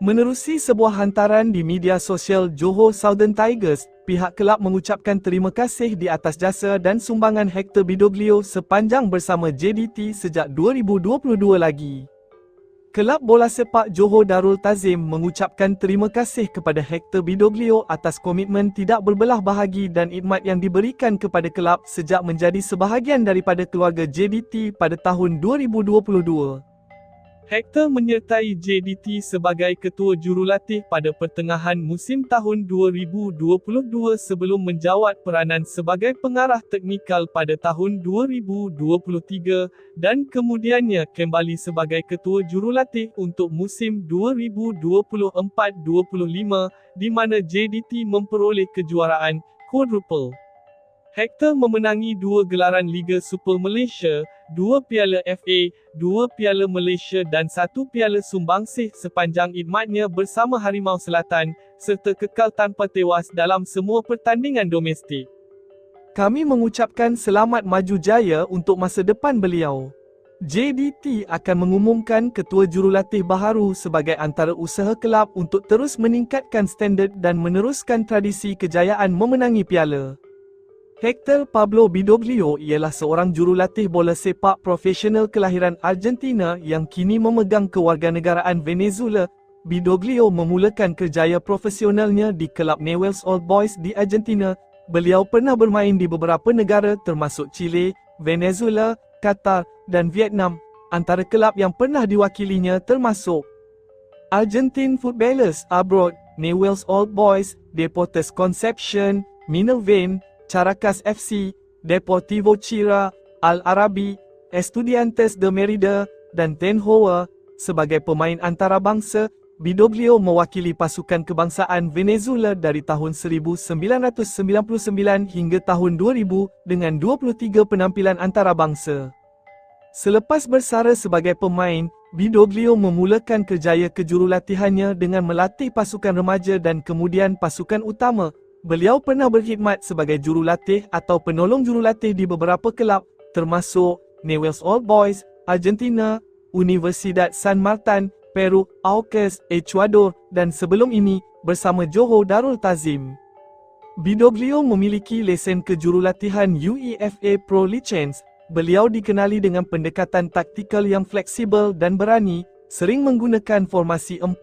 Menerusi sebuah hantaran di media sosial Johor Southern Tigers, pihak kelab mengucapkan terima kasih di atas jasa dan sumbangan Hector Bidoglio sepanjang bersama JDT sejak 2022 lagi. Kelab Bola Sepak Johor Darul Tazim mengucapkan terima kasih kepada Hector Bidoglio atas komitmen tidak berbelah bahagi dan khidmat yang diberikan kepada kelab sejak menjadi sebahagian daripada keluarga JDT pada tahun 2022. Hector menyertai JDT sebagai ketua jurulatih pada pertengahan musim tahun 2022 sebelum menjawat peranan sebagai pengarah teknikal pada tahun 2023 dan kemudiannya kembali sebagai ketua jurulatih untuk musim 2024-25 di mana JDT memperoleh kejuaraan quadruple. Hector memenangi dua gelaran Liga Super Malaysia, dua Piala FA, dua Piala Malaysia dan satu Piala Sumbangsih sepanjang khidmatnya bersama Harimau Selatan, serta kekal tanpa tewas dalam semua pertandingan domestik. Kami mengucapkan selamat maju jaya untuk masa depan beliau. JDT akan mengumumkan ketua jurulatih baharu sebagai antara usaha kelab untuk terus meningkatkan standard dan meneruskan tradisi kejayaan memenangi piala. Hector Pablo Bidoglio ialah seorang jurulatih bola sepak profesional kelahiran Argentina yang kini memegang kewarganegaraan Venezuela. Bidoglio memulakan kerjaya profesionalnya di kelab Newell's Old Boys di Argentina. Beliau pernah bermain di beberapa negara termasuk Chile, Venezuela, Qatar dan Vietnam. Antara kelab yang pernah diwakilinya termasuk Argentine Footballers Abroad, Newell's Old Boys, Deportes Concepcion, Minervain, Caracas FC, Deportivo Chira, Al Arabi, Estudiantes de Merida dan Ten Hoa sebagai pemain antarabangsa. Bidoglio mewakili pasukan kebangsaan Venezuela dari tahun 1999 hingga tahun 2000 dengan 23 penampilan antarabangsa. Selepas bersara sebagai pemain, Bidoglio memulakan kerjaya kejurulatihannya dengan melatih pasukan remaja dan kemudian pasukan utama Beliau pernah berkhidmat sebagai jurulatih atau penolong jurulatih di beberapa kelab termasuk Newell's Old Boys, Argentina, Universidad San Martin, Peru, Aucas, Ecuador dan sebelum ini bersama Johor Darul Tazim. Bidoglio memiliki lesen kejurulatihan UEFA Pro License. Beliau dikenali dengan pendekatan taktikal yang fleksibel dan berani, sering menggunakan formasi 4,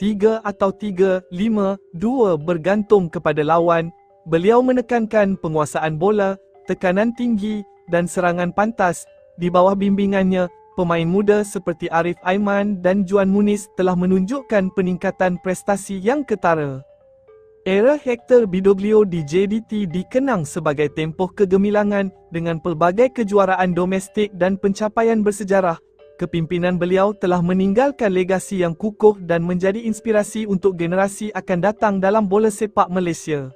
3, 3 atau 3, 5, 2 bergantung kepada lawan. Beliau menekankan penguasaan bola, tekanan tinggi dan serangan pantas. Di bawah bimbingannya, pemain muda seperti Arif Aiman dan Juan Muniz telah menunjukkan peningkatan prestasi yang ketara. Era Hector Bidoglio di JDT dikenang sebagai tempoh kegemilangan dengan pelbagai kejuaraan domestik dan pencapaian bersejarah kepimpinan beliau telah meninggalkan legasi yang kukuh dan menjadi inspirasi untuk generasi akan datang dalam bola sepak Malaysia.